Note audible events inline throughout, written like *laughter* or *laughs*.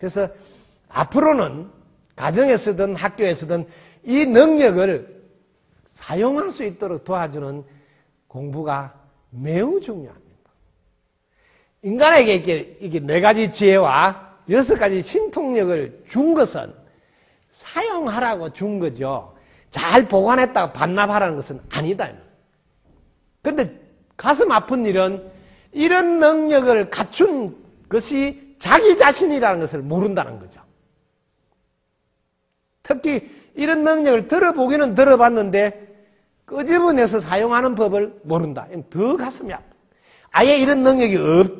그래서 앞으로는 가정에서든 학교에서든 이 능력을 사용할 수 있도록 도와주는 공부가 매우 중요합니다. 인간에게 이렇게, 이렇게 네 가지 지혜와 여섯 가지 신통력을 준 것은 사용하라고 준 거죠. 잘 보관했다가 반납하라는 것은 아니다. 그런데 가슴 아픈 일은 이런 능력을 갖춘 것이 자기 자신이라는 것을 모른다는 거죠. 특히 이런 능력을 들어보기는 들어봤는데 끄집어내서 사용하는 법을 모른다. 더 가슴이 아파. 아예 이런 능력이 없,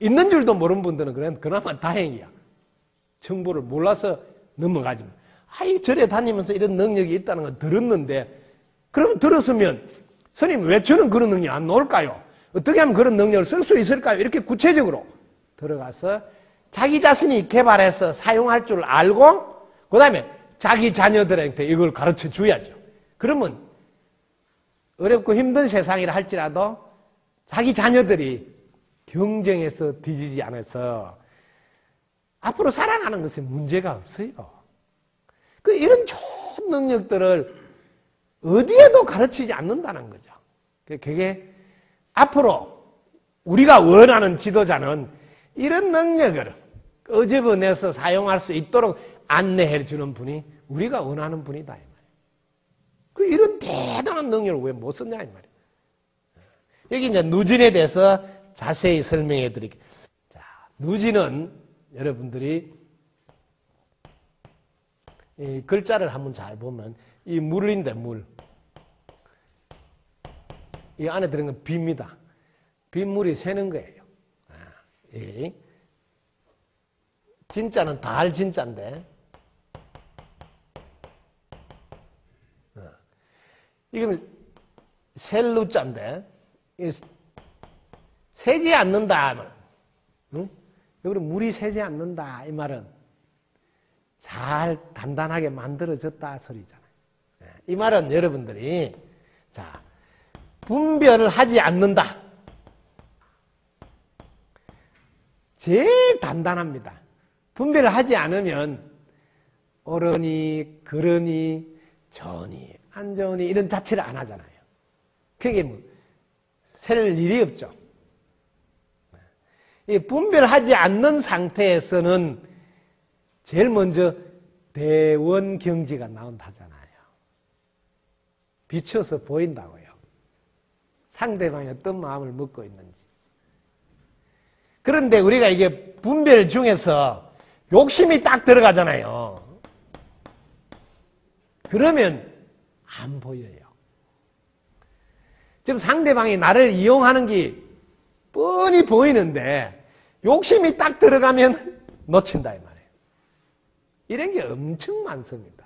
있는 줄도 모르는 분들은 그냥 그나마 다행이야. 정보를 몰라서 넘어가지만. 아이, 절에 다니면서 이런 능력이 있다는 건 들었는데, 그럼 들었으면, 스님 왜 저는 그런 능력이 안 나올까요? 어떻게 하면 그런 능력을 쓸 수 있을까요? 이렇게 구체적으로 들어가서 자기 자신이 개발해서 사용할 줄 알고, 그 다음에 자기 자녀들한테 이걸 가르쳐 줘야죠. 그러면 어렵고 힘든 세상이라 할지라도 자기 자녀들이 경쟁에서 뒤지지 않아서 앞으로 살아가는 것에 문제가 없어요. 그 이런 좋은 능력들을 어디에도 가르치지 않는다는 거죠. 그게 앞으로 우리가 원하는 지도자는 이런 능력을 끄집어내서 사용할 수 있도록 안내해 주는 분이 우리가 원하는 분이다. 이 말이에요. 그 이런 대단한 능력을 왜 못 썼냐 이 말이에요. 여기 이제 누진에 대해서 자세히 설명해 드릴게요. 자, 누진은 여러분들이 이 글자를 한번 잘 보면 이 물인데 물. 이 안에 들은 건 비입니다. 빗물이 새는 거예요. 이 진짜는 달 진짜인데 이건 셀루자인데 새지 않는다. 응? 여기 물이 새지 않는다. 이 말은 잘 단단하게 만들어졌다 소리잖아요. 예, 이 말은 여러분들이 자 분별을 하지 않는다. 제일 단단합니다. 분별을 하지 않으면 어른이, 그러니, 전이, 안전이 이런 자체를 안 하잖아요. 그게 뭐, 셀 일이 없죠. 분별하지 않는 상태에서는 제일 먼저 대원 경지가 나온다잖아요. 비춰서 보인다고요. 상대방이 어떤 마음을 먹고 있는지. 그런데 우리가 이게 분별 중에서 욕심이 딱 들어가잖아요. 그러면 안 보여요. 지금 상대방이 나를 이용하는 게 뻔히 보이는데 욕심이 딱 들어가면 *laughs* 놓친다 이 말이에요. 이런 게 엄청 많습니다.